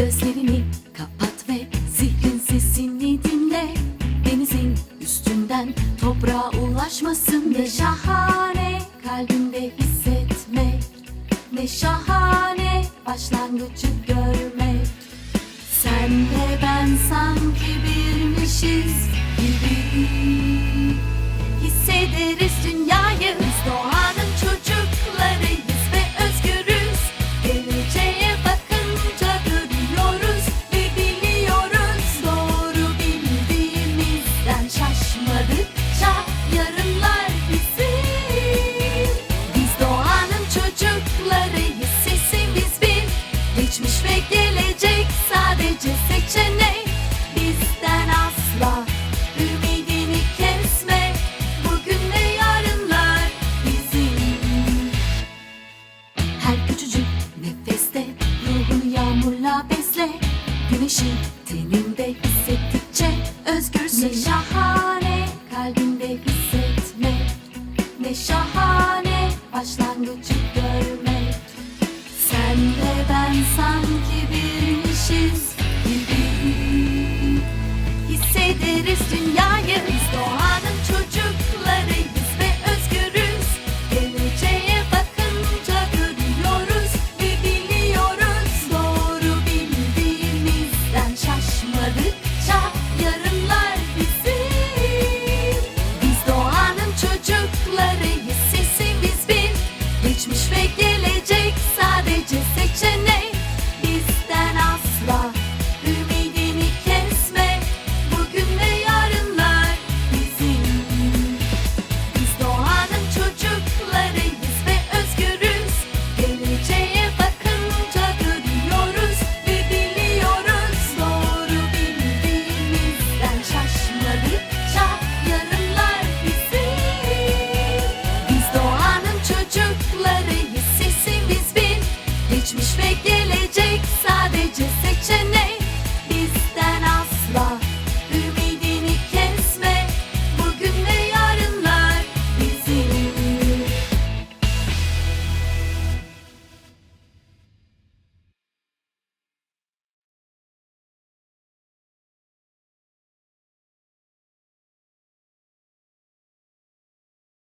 Gözlerini kapat ve zihnin sesini dinle. Denizin üstünden toprağa ulaşmasın Ne şahane kalbinde hissetmek Ne şahane başlangıcı görmek. Sen ve ben sanki birmişiz gibi. Hissederiz dünyayı. Biz doğanın ve gelecek sadece seçenek. Bizden asla ümidini kesme. Bugün ve yarınlar bizim. Her küçücük nefeste ruhunu yağmurla besle. Güneşi teninde hissettikçe özgürsün. Ne şahane kalbinde hissetme. Ne şahane başlangıcı görmek sen de ben sen bitiririz dünyayı Biz doğanın gelecek. Sadece seçenek bizden asla